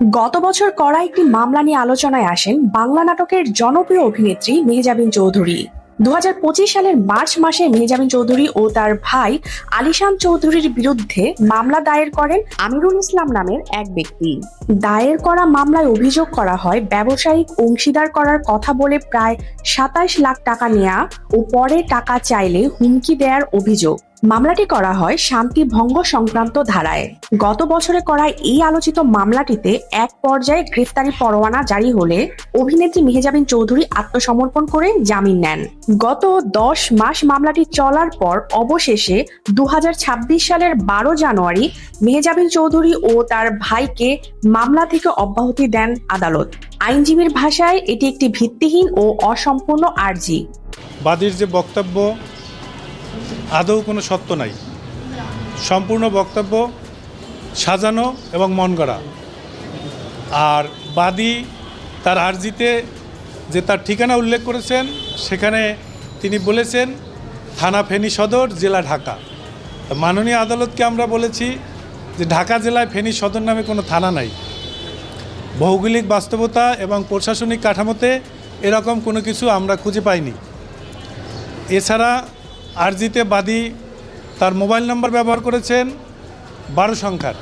গত বছর করা একটি মামলা নিয়ে আলোচনায় আসেন বাংলা নাটকের জনপ্রিয় অভিনেত্রী মেহজাবিন চৌধুরী। দু হাজার পঁচিশ সালের মার্চ মাসে মেহজাবিন চৌধুরী ও তার ভাই আলিশান চৌধুরীর বিরুদ্ধে মামলা দায়ের করেন আমিরুল ইসলাম নামের এক ব্যক্তি। দায়ের করা মামলায় অভিযোগ করা হয়, ব্যবসায়িক অংশীদার করার কথা বলে প্রায় সাতাশ লাখ টাকা নেয়া ও পরে টাকা চাইলে হুমকি দেওয়ার অভিযোগ। মামলাটি করা হয় শান্তি ভঙ্গ সংক্রান্ত ধারায়। গত বছরে করা এই আলোচিত মামলাটিতে এক পর্যায়ে গ্রেফতারি পরোয়ানা জারি হলে অভিনেত্রী মেহেজাবিন চৌধুরী আত্মসমর্পণ করে জামিন নেন। গত দশ মাস মামলাটি চলার পর অবশেষে দু হাজার ছাব্বিশ সালের বারো জানুয়ারি মেহেজাবিন চৌধুরী ও তার ভাইকে মামলা থেকে অব্যাহতি দেন আদালত। আইনজীবীর ভাষায় এটি একটি ভিত্তিহীন ও অসম্পূর্ণ আর্জি। বাদীর যে বক্তব্য আদৌ কোনো সত্য নাই। সম্পূর্ণ বক্তব্য সাজানো এবং মন গড়া। আর বাদী তার আর্জিতে যে তার ঠিকানা উল্লেখ করেছেন, সেখানে তিনি বলেছেন, থানা ফেনী সদর, জেলা ঢাকা। মাননীয় আদালতকে আমরা বলেছি যে ঢাকা জেলায় ফেনী সদর নামে কোনো থানা নাই। ভৌগোলিক বাস্তবতা এবং প্রশাসনিক কাঠামোতে এরকম কোনো কিছু আমরা খুঁজে পাইনি। এছাড়া আরজিতে বাদী তার মোবাইল নাম্বার ব্যবহার করেছেন বারো সংখ্যার।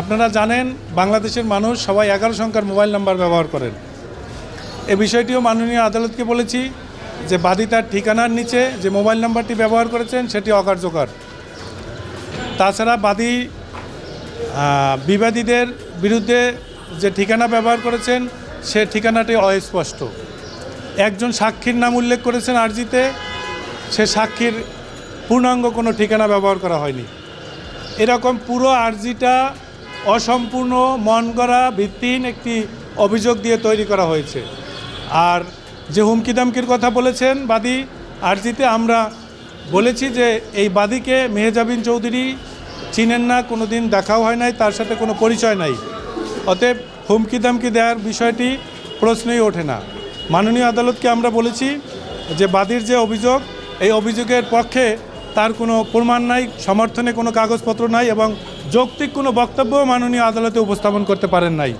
আপনারা জানেন, বাংলাদেশের মানুষ সবাই এগারো সংখ্যার মোবাইল নাম্বার ব্যবহার করেন। এ বিষয়টিও মাননীয় আদালতকে বলেছি যে বাদী তার ঠিকানার নিচে যে মোবাইল নাম্বারটি ব্যবহার করেছেন, সেটি অকার্যকর। তাছাড়া বাদী বিবাদীদের বিরুদ্ধে যে ঠিকানা ব্যবহার করেছেন, সে ঠিকানাটি অস্পষ্ট। একজন সাক্ষীর নাম উল্লেখ করেছেন আরজিতে। সে সাক্ষীর পূর্ণাঙ্গ কোনো ঠিকানা ব্যবহার করা হয়নি। এরকম পুরো আর্জিটা অসম্পূর্ণ, মন গড়া, ভিত্তিহীন একটি অভিযোগ দিয়ে তৈরি করা হয়েছে। আর যে হুমকি দামকির কথা বলেছেন বাদী, আর্জিতে আমরা বলেছি যে এই বাদীকে মেহেজাবিন চৌধুরী চিনেন না কোনো দিন দেখাও হয় নাই, তার সাথে কোনো পরিচয় নাই। অতএব হুমকি দামকি দেওয়ার বিষয়টি প্রশ্নই ওঠে না। মাননীয় আদালতকে আমরা বলেছি যে বাদীর যে অভিযোগ এই অভিযোগের পক্ষে তার কোনো প্রমাণ নাই, সমর্থনে কোনো কাগজপত্র নাই এবং যৌক্তিক কোনো বক্তব্য মাননীয় আদালতে উপস্থাপন করতে পারেন নাই।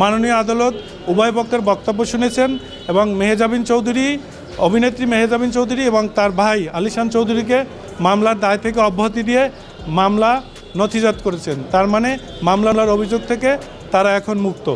মাননীয় আদালত উভয় পক্ষের বক্তব্য শুনেছেন এবং মেহেজাবিন চৌধুরী, অভিনেত্রী মেহেজাবিন চৌধুরী এবং তার ভাই আলিশান চৌধুরীকে মামলার দায় থেকে অব্যাহতি দিয়ে মামলা নথিজাত করেছেন। তার মানে মামলার অভিযোগ থেকে তারা এখন মুক্ত।